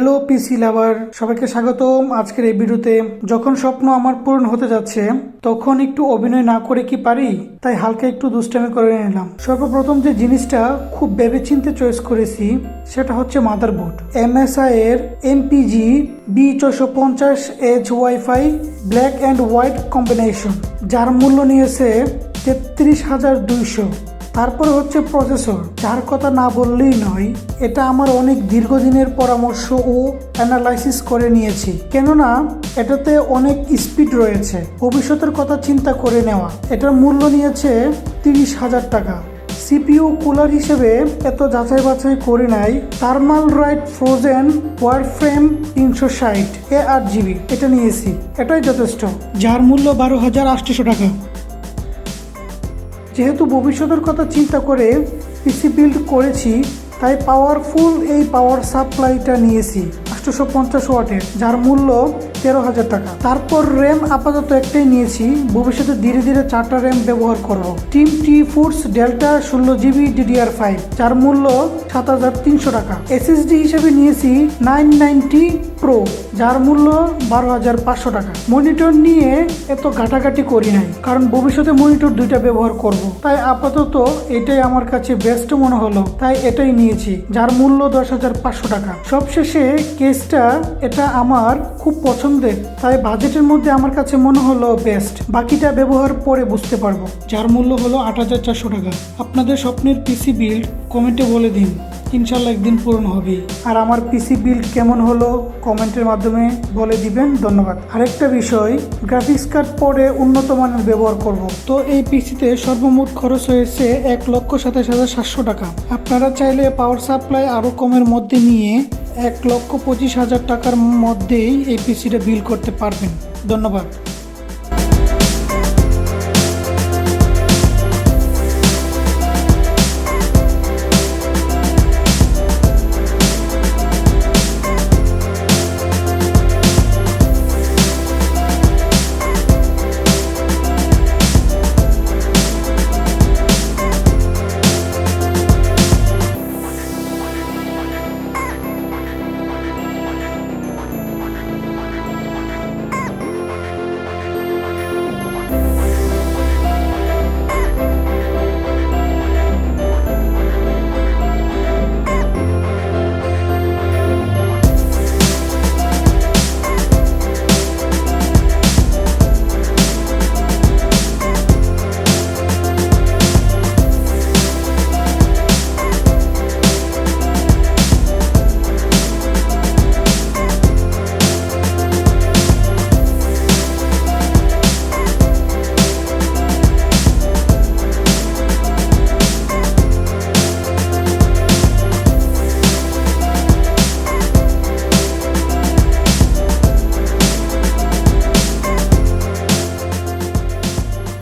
Hello পিসি লাভার সবাইকে স্বাগতম আজকের এই ভিডিওতে। যখন স্বপ্ন আমার পূরণ হতে যাচ্ছে, তখন একটু অভিনয় না করে কি পারি? তাই হালকা একটু দুষ্টামি করে নিলাম। সর্বপ্রথম যে জিনিসটা খুব ভেবেচিন্তে চয়েস করেছি, সেটা হচ্ছে মাদার মাদারবোর্ড এমএসআই এর এমপিজি বি ছয়শো পঞ্চাশ H wifi black and white combination যার মূল্য নিয়েছে তেত্রিশ হাজার দুইশো। তারপরে হচ্ছে প্রসেসর যার কথা না বললেই নয়, এটা আমার অনেক দীর্ঘদিনের পরামর্শ ও অ্যানালাইসিস করে নিয়েছি। কেননা, এটাতে অনেক স্পিড রয়েছে। ভবিষ্যতের কথা চিন্তা করে নেওয়া। এটার মূল্য নিয়েছে তিরিশ হাজার টাকা। সিপিইউ কুলার হিসেবে এত যাচাই বাছাই করে নাই। Thermalright Frozen Warframe তিনশো ষাট এ আট জিবি এটা নিয়েছি। এটাই যথেষ্ট। যার মূল্য বারো হাজার আটশোশো টাকা। যেহেতু ভবিষ্যতের কথা চিন্তা করে পিসি বিল্ড করেছি তাই পাওয়ারফুল এই পাওয়ার সাপ্লাইটা নিয়েছি। আটশোশো পঞ্চাশ ওয়াটের, যার মূল্য তেরো হাজার টাকা। তারপর র্যাম আপাতত একটাই নিয়েছি, ভবিষ্যতে ধীরে ধীরে চারটা র্যাম ব্যবহার করব। টিম টি ফুডস ডেল্টা ষোলো জিবি ডিডিআর ফাইভ যার মূল্য সাত হাজার তিনশো টাকা। এসএসডি হিসেবে নিয়েছি নাইন নাইনটি প্রো যার মূল্য বারো হাজার পাঁচশো টাকা। মনিটর নিয়ে এত ঘাটাঘাটি করি নাই, কারণ ভবিষ্যতে মনিটর দুইটা ব্যবহার করব। তাই আপাতত এটাই আমার কাছে বেস্ট মনে হলো, তাই এটাই নিয়েছি, যার মূল্য দশ হাজার পাঁচশো টাকা। সবশেষে কেসটা এটা আমার খুব পছন্দের। তাই বাজেটের মধ্যে আমার কাছে মনে হলো বেস্ট বাকিটা ব্যবহার পরে বুঝতে পারব। যার মূল্য হলো আট হাজার চারশো টাকা। আপনাদের স্বপ্নের পিসি বিল্ড কমেন্টে বলে দিন। ইনশাল্লাহ একদিন পূরণ হবে। আর আমার পিসি বিল্ড কেমন হলো কমেন্টের মাধ্যমে বলে দিবেন। ধন্যবাদ। আরেকটা বিষয় গ্রাফিক্স কার্ড পরে উন্নত মানের ব্যবহার করব। তো এই পিসিতে সর্বমোট খরচ হয়েছে এক লক্ষ সাতাশ হাজার সাতশো টাকা। আপনারা চাইলে পাওয়ার সাপ্লাই আরও কমের মধ্যে নিয়ে এক লক্ষ পঁচিশ হাজার টাকার মধ্যেই এই পিসিটা বিল করতে পারবেন। ধন্যবাদ।